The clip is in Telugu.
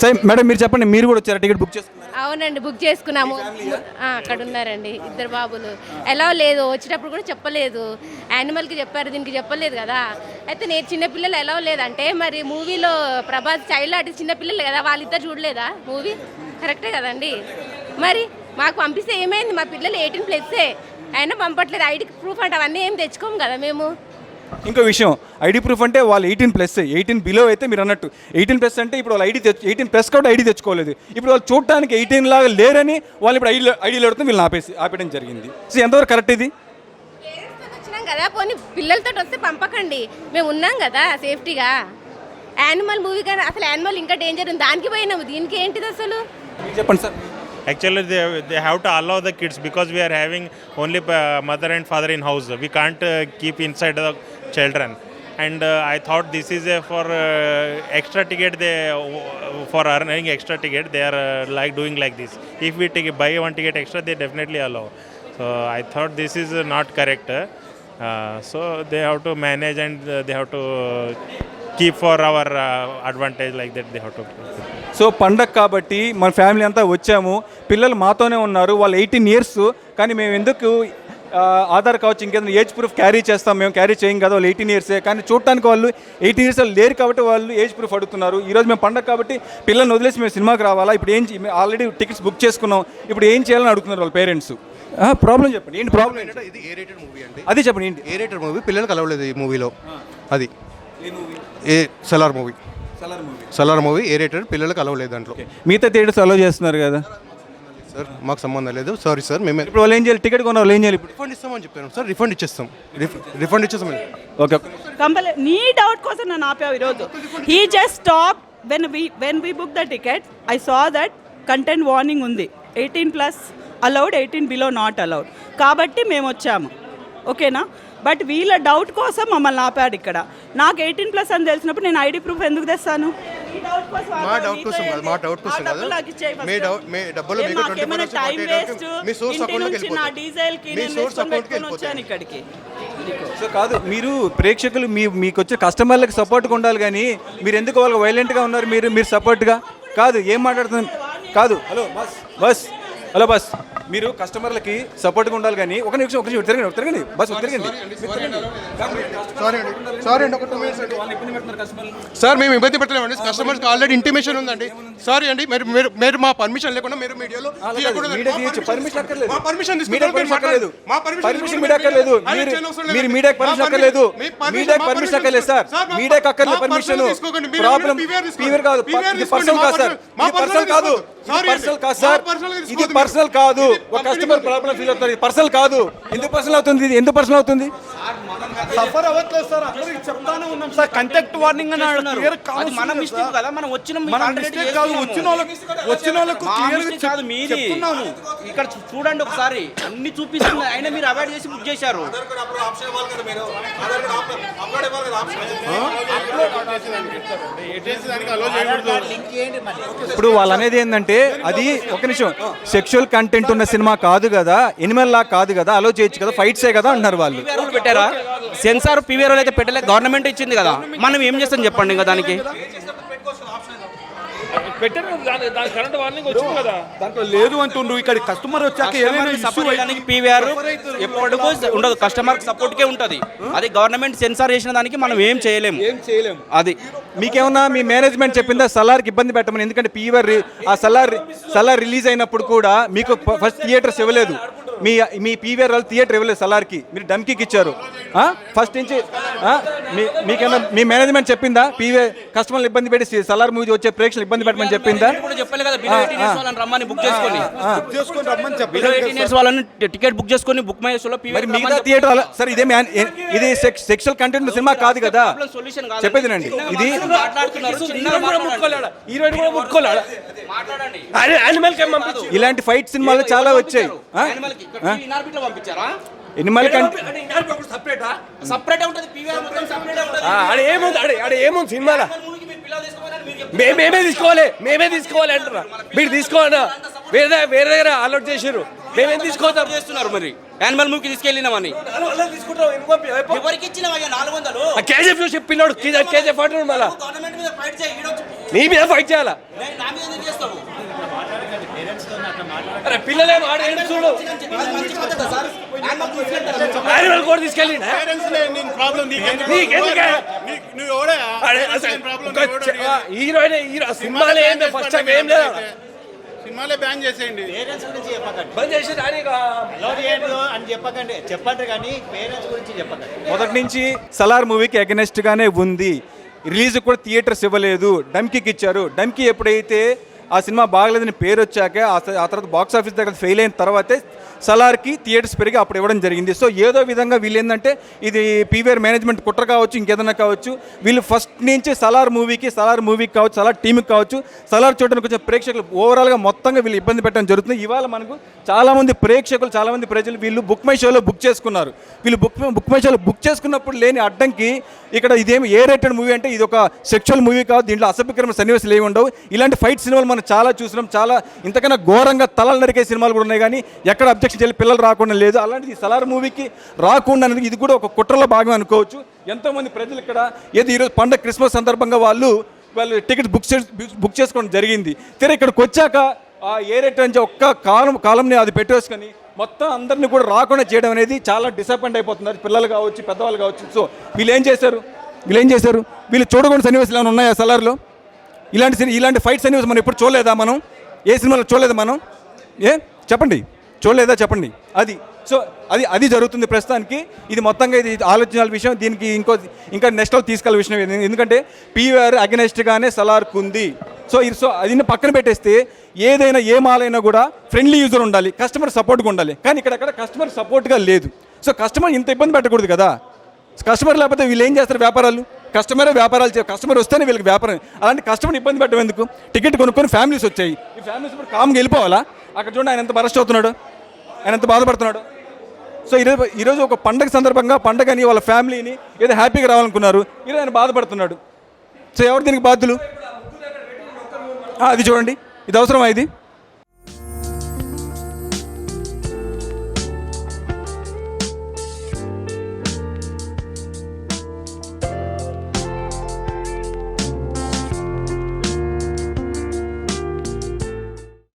సరే మేడం మీరు చెప్పండి మీరు కూడా వచ్చారా? టికెట్ బుక్ చేసుకున్నారు? అవునండి బుక్ చేసుకున్నాము. ఆ, అక్కడ ఉన్నారండి ఇద్దరు బాబులు. ఎలా లేదు వచ్చేటప్పుడు కూడా చెప్పలేదు. యానిమల్కి చెప్పారు దీనికి చెప్పలేదు కదా. అయితే నేను చిన్నపిల్లలు ఎలా లేదంటే మరి మూవీలో ప్రభాస్ చైల్డ్ ఆర్టిస్ట్ చిన్నపిల్లలు కదా వాళ్ళిద్దరు చూడలేదా మూవీ? కరెక్టే కదండి. మరి మాకు పంపిస్తే ఏమైంది? మా పిల్లలు ఎయిటీన్ ప్లస్సే. అయినా పంపట్లేదు ఐడి ప్రూఫ్ అంటే అవన్నీ ఏం తెచ్చుకోము కదా మేము. ఇంకో విషయం ఐడి ప్రూఫ్ అంటే వాళ్ళు ఎయిటీన్ ప్లస్ ఎయిటీన్ బిలో అయితే మీరు అన్నట్టు ఎయిటీన్ ప్లస్ అంటే ఇప్పుడు వాళ్ళు ఐడి తెచ్చు ఎయిటీన్ ప్లస్ కాబట్టి ఐడి తెచ్చుకోలేదు. ఇప్పుడు వాళ్ళు చూడటానికి ఎయిటీన్ లాగా లేరని వాళ్ళు ఇప్పుడు ఐడి ఐడీలు అడిగితే వీళ్ళని ఆపేసి ఆపేయడం జరిగింది. సో ఎంతవరకు కరెక్ట్ ఇది? కదా పోనీ పిల్లలతో వస్తే పంపకండి. మేము ఉన్నాం కదా సేఫ్టీగా. యానిమల్ మూవీ కానీ అసలు యానిమల్ ఇంకా డేంజర్ ఉంది. దానికి పోయినాము దీనికి ఏంటిది అసలు? చెప్పండి sir. Actually, they, they have to allow the kids because we are having only uh, mother and father in house. We can't uh, keep inside the children. And uh, I thought this is a for uh, extra ticket. They for earning extra ticket, they are uh, like doing like this. If we take buy one ticket extra, they definitely allow. So I thought this is uh, not correct. Uh, so they have to manage and uh, they have to keep for our uh, advantage like that. They have to. So పండగ కాబట్టి మన ఫ్యామిలీ అంతా వచ్చాము. పిల్లలు మాతోనే ఉన్నారు. వాళ్ళు ఎయిటీన్ ఇయర్స్. కానీ మేము ఎందుకు ఆ, ఆధార్ కావచ్చు ఇంకేదైనా ఏజ్ ప్రూఫ్ క్యారీ చేస్తాం. మేము క్యారీ చేయం కదా వాళ్ళు ఎయిటీన్ ఇయర్సే. కానీ చూడటానికి వాళ్ళు ఎయిటీన్ ఇయర్స్ లేరు కాబట్టి వాళ్ళు ఏజ్ ప్రూఫ్ అడుగుతున్నారు. ఈరోజు మేము పండగ కాబట్టి పిల్లల్ని వదిలేసి మేము సినిమాకి రావాలా? ఇప్పుడు ఏం ఆల్రెడీ టికెట్స్ బుక్ చేసుకున్నాం. ఇప్పుడు ఏం చేయాలని అడుగుతున్నారు వాళ్ళ పేరెంట్స్? ప్రాబ్లం చెప్పండి. ఏంటి ప్రాబ్లం ఏంటి? ఇది ఏ రేటెడ్ మూవీ అండి. అది చెప్పండి ఏంటి? ఏ రేటెడ్ మూవీ పిల్లలకు అలవలేదు ఈ మూవీలో. అది. ఏ Salaar movie Salaar movie A rated? పిల్లలకు అలవలేదు దాంట్లో. మిగతా థియేటర్స్ అలో చేస్తున్నారు కదా? సార్ మాకు సంబంధం లేదు. సారీ సార్ మేము ఇప్పుడు వాళ్ళు ఏం చేయాలి? టికెట్ కొన్న వాళ్ళు ఏం చేయాలి ఇప్పుడు? రిఫండ్ ఇస్తామని చెప్పాను సార్ రిఫండ్ ఇచ్చేస్తాం. రిఫండ్ ఇచ్చేస్తాం. ఓకే. కంపల్ నీ డౌట్ కోసం నన్ను ఆపావు ఈరోజు. He just stop when we when we book the ticket I saw that content warning ఉంది. Eighteen plus allowed eighteen below not allowed కాబట్టి మేము వచ్చాము. ఓకేనా బట్ వీళ్ళ డౌట్ కోసం మమ్మల్ని ఆపాడు ఇక్కడ. నాకు ఎయిటీన్ ప్లస్ అని తెలిసినప్పుడు నేను ఐడి ప్రూఫ్ ఎందుకు తెస్తాను? మా. డౌట్ కోసం కాదు మా డౌట్ కోసం కాదు. మీ డౌట్ మీ డబ్బులు మీకు ట్వంటీ ఫోర్ మీ సోర్స్ అకౌంట్కి మీ సోర్స్ అకౌంట్కి ఇక్కడికి. సో కాదు మీరు ప్రేక్షకులు మీ మీకు వచ్చే కస్టమర్లకు సపోర్ట్గా ఉండాలి కానీ మీరు ఎందుకు వాళ్ళకి వైలెంట్గా ఉన్నారు? మీరు మీరు సపోర్ట్గా కాదు ఏం మాట్లాడుతున్నారు? కాదు. Hello boss. Boss. Hello boss. మీరు కస్టమర్లకి సపోర్ట్గా ఉండాలి కానీ ఒక నిమిషం ఒక నిమిషం తిరగండి తిరగండి. బస్ తిరగండి. సారీ అండి సారీ మేము ఇబ్బంది పెట్టలేమండి. కస్టమర్స్కి ఆల్రెడీ ఇంటిమేషన్ ఉందండి. సారీ అండి మీరు మీరు మా పర్మిషన్ లేకుండా మీరు మీడియాలో పర్మిషన్ అక్కర్లేదు. మా పర్మిషన్ అక్కర్లేదు. మా పర్మిషన్ మీడియా అక్కర్లేదు. మీరు మీడియాకి పర్మిషన్ అక్కర్లేదు. మీడియాకి పర్మిషన్ అక్కర్లేదు సార్. మీడియాకి అక్కర్లేదు పర్మిషన్ ప్రాబ్లం పీవర్ కాదు. ఇది పర్సనల్ కాదు సార్. పర్సనల్ కాదు. పర్సనల్ కాదు సార్. ఇది పర్సనల్ కాదు. ఒక కస్టమర్ ప్రాబ్లం ఫీల్ అవుతారు పర్సనల్ కాదు. ఎందుకు పర్సనల్ అవుతుంది? ఇది ఎందుకు పర్సనల్ అవుతుంది? సఫర్ అవ్వట్లేదు సార్ అందరికి చెప్తానే ఉన్నాం సార్ కంటాక్ట్ వార్నింగ్ అని క్లియర్ అది మన మిస్టేక్ కదా మనం వచ్చిన మన మిస్టేక్ కాదు వచ్చిన వాళ్ళకి వచ్చిన వాళ్ళకు క్లియర్ కాదు మీది ఇక్కడ చూడండి ఒకసారి అన్ని చూపిస్తుంది అయినా మీరు అవాయిడ్ చేసి బుక్ చేశారు. ఇప్పుడు వాళ్ళు అనేది ఏంటంటే అది ఒక నిమిషం సెక్షువల్ కంటెంట్ ఉన్న సినిమా కాదు కదా ఎనిమల్ లా కాదు కదా అలో చేయొచ్చు కదా ఫైట్సే కదా అంటున్నారు వాళ్ళు. రూల్ పెట్టారా సెన్సార్ పీవీఆర్ అయితే పెట్టలే గవర్నమెంట్ ఇచ్చింది కదా. మనం ఏం చేస్తాం చెప్పండి ఇంకా దానికి? పెట్టారు కదా, దాని దాని కరెంట్ వార్నింగ్ వచ్చింది కదా. దాంట్లో లేదు అంటుండ్రు ఇక్కడ కస్టమర్ వచ్చాక ఏదైనా పీవీఆర్ ఎప్పటికూ ఉండదు కస్టమర్ సపోర్ట్కే ఉంటుంది. అది గవర్నమెంట్ సెన్సార్ చేసిన దానికి మనం ఏం చేయలేము. ఏం చేయలేము. అది. మీకేమన్నా మీ మేనేజ్మెంట్ చెప్పిందా సలార్కి ఇబ్బంది పెట్టమని? ఎందుకంటే పీవర్ ఆ సలార్ సలార్ రిలీజ్ అయినప్పుడు కూడా మీకు ఫస్ట్ థియేటర్స్ ఇవ్వలేదు. మీ మీ పీవీఆర్ వాళ్ళు థియేటర్ ఇవ్వలేదు సలార్కి. మీరు డమ్కీకి ఇచ్చారు ఫస్ట్ నుంచి ఆ? మీ మీకేమన్నా మీ మేనేజ్మెంట్ చెప్పిందా? పీవీ కస్టమర్లు ఇబ్బంది పెట్టి సలార్ మూవీ వచ్చే ప్రేక్షకులు ఇబ్బంది పెట్టమని చెప్పిందా? టికెట్ బుక్ చేసుకొని బుక్ మై మరి మిగతా థియేటర్ సార్ ఇదే మ్యాన్ ఇది సెక్షువల్ కంటెంట్ సినిమా కాదు కదా. సొల్యూషన్ చెప్పేదినండి. ఇది ఇలాంటి ఫైట్ సినిమాలు చాలా వచ్చాయి. ఎనిమల్ కంటే సపరేటా సపరేట్ ఉంటుంది పీవీఆర్ మొత్తం సపరేట్ ఉంటుంది. ఆడ ఏముంది? సినిమాలో? మూవీకి మీరు పిల్లలు తీసుకోవాలని మీరు చెప్తారు. మే- మేమే తీసుకోవాలి మేమే తీసుకోవాలి అంటున్నా. మీరు తీసుకోవాలా? వేరే వేరే దగ్గర అలౌట్ చేసారు మేమేం తీసుకోవద్దాం చేస్తున్నారు మరి. యానిమల్ మూవీకి తీసుకెళ్ళినామని కేజీఎఫ్ చూసి పిల్లోడు కేజీఎఫ్ అంటున్నాడు మళ్ళా. గవర్నమెంట్ మీద ఫైట్ చేయి ఈడొచ్చి నీ మీద ఫైట్ చేయాలా నా మీద ఎందుకు చేస్తావు అరే పిల్లలే ఆడ ఏం చూడు? కూడా తీసుకెళ్ళి హీరోయిన్ హీరో సినిమాలే ఏంది ఫస్ట్ టైం ఏం లేదు. సినిమాలే బ్యాన్ చేసేయండి. బంద్ చేసి అని చెప్పకండి. చెప్పండి కానీ పేరెంట్స్ గురించి చెప్పకండి. మొదటి నుంచి సలార్ మూవీకి అగెనెస్ట్ గానే ఉంది. రిలీజ్ కూడా థియేటర్స్ ఇవ్వలేదు. డమ్కీకి ఇచ్చారు. డమ్కీ ఎప్పుడైతే ఆ సినిమా బాగలేదని పేరు వచ్చాక ఆ తర్వాత బాక్స్ ఆఫీస్ దగ్గర ఫెయిల్ అయిన తర్వాతే సలార్కి థియేటర్స్ పెరిగి అప్పుడు ఇవ్వడం జరిగింది. సో ఏదో విధంగా వీళ్ళు ఏంటంటే ఇది పీవీఆర్ మేనేజ్మెంట్ కుట్ర కావచ్చు ఇంకేదైనా కావచ్చు వీళ్ళు ఫస్ట్ నుంచి సలార్ మూవీకి సలార్ మూవీకి కావచ్చు సలార్ టీంకి కావచ్చు సలార్ చూడడానికి కొంచెం ప్రేక్షకులు ఓవరాల్గా మొత్తంగా వీళ్ళు ఇబ్బంది పెట్టడం జరుగుతుంది. ఇవాళ మనకు చాలామంది ప్రేక్షకులు చాలామంది ప్రజలు వీళ్ళు బుక్ మై షోలో బుక్ చేసుకున్నారు. వీళ్ళు బుక్ బుక్ మై షోలో బుక్ చేసుకున్నప్పుడు లేని అడ్డంకి ఇక్కడ ఇదేమి ఏ రేటెడ్ మూవీ అంటే ఇది ఒక సెక్షువల్ మూవీ కాదు దీంట్లో అసభ్యకరమైన సన్నివేశాలు ఏమి ఉండవు. ఇలాంటి ఫైట్ సినిమాలు మనం చాలా చూసినాం చాలా ఇంతకన్నా ఘోరంగా తలలు నరికే సినిమాలు కూడా ఉన్నాయి కానీ ఎక్కడ అబ్జెక్షన్ చేయాలి పిల్లలు రాకుండా లేదు. అలాంటిది సలార్ మూవీకి రాకుండా అనేది ఇది కూడా ఒక కుట్రలో భాగం అనుకోవచ్చు. ఎంతోమంది ప్రజలు ఇక్కడ ఏది ఈరోజు పండగ క్రిస్మస్ సందర్భంగా వాళ్ళు వాళ్ళు టికెట్ బుక్ చేసి బుక్ చేసుకోవడం జరిగింది. తీరా ఇక్కడికి వచ్చాక ఆ ఏ రేట్ నుంచి ఒక్క కాలం కాలంని అది పెట్టేసుకొని మొత్తం అందరిని కూడా రాకుండా చేయడం అనేది చాలా డిసప్పాయింట్ అయిపోతున్నారు. పిల్లలు కావచ్చు పెద్దవాళ్ళు కావచ్చు. సో వీళ్ళు ఏం చేశారు? వీళ్ళు ఏం చేశారు? వీళ్ళు చూడకుండా సన్నివేశాలు ఏమైనా ఉన్నాయా సలార్లో? ఇలాంటి ఇలాంటి ఫైట్ సన్నివేశం మనం ఎప్పుడు చూడలేదా మనం? ఏ సినిమాలో చూడలేదా మనం? ఏ? చెప్పండి. చూడలేదా? చెప్పండి. అది. సో అది అది జరుగుతుంది ప్రస్తుతానికి. ఇది మొత్తంగా ఇది ఆలోచించాల విషయం. దీనికి ఇంకో ఇంకా నెక్స్ట్ తీసుకెళ్ళే విషయం ఎందుకంటే పీవీఆర్ అగెనెస్ట్గానే సలార్కు ఉంది. సో ఇది సో అది పక్కన పెట్టేస్తే ఏదైనా ఏ మాలైనా కూడా ఫ్రెండ్లీ యూజర్ ఉండాలి. కస్టమర్ సపోర్ట్గా ఉండాలి. కానీ ఇక్కడ కస్టమర్ సపోర్ట్గా లేదు. సో కస్టమర్ ఇంత ఇబ్బంది పెట్టకూడదు కదా? కస్టమర్ లేకపోతే వీళ్ళు ఏం చేస్తారు వ్యాపారాలు? కస్టమరే వ్యాపారాలు చే కస్టమర్ వస్తేనే వీళ్ళకి వ్యాపారం. అలాంటి కస్టమర్ ఇబ్బంది పెట్టడం ఎందుకు? టికెట్ కొనుక్కొని ఫ్యామిలీస్ వచ్చాయి. ఈ ఫ్యామిలీస్ ఇప్పుడు కామ్గా వెళ్ళిపోవాలా? అక్కడ చూడండి ఆయన ఎంత బరస్ట్ అవుతున్నాడు. ఆయన ఎంత బాధపడుతున్నాడు. సో ఈరోజు ఈరోజు ఒక పండగ సందర్భంగా పండగని వాళ్ళ ఫ్యామిలీని ఏదో హ్యాపీగా రావాలనుకున్నారు. ఈరోజు ఆయన బాధపడుతున్నాడు. సో ఎవరు దీనికి బాధ్యులు? అది చూడండి. ఇది అవసరమా ఇది?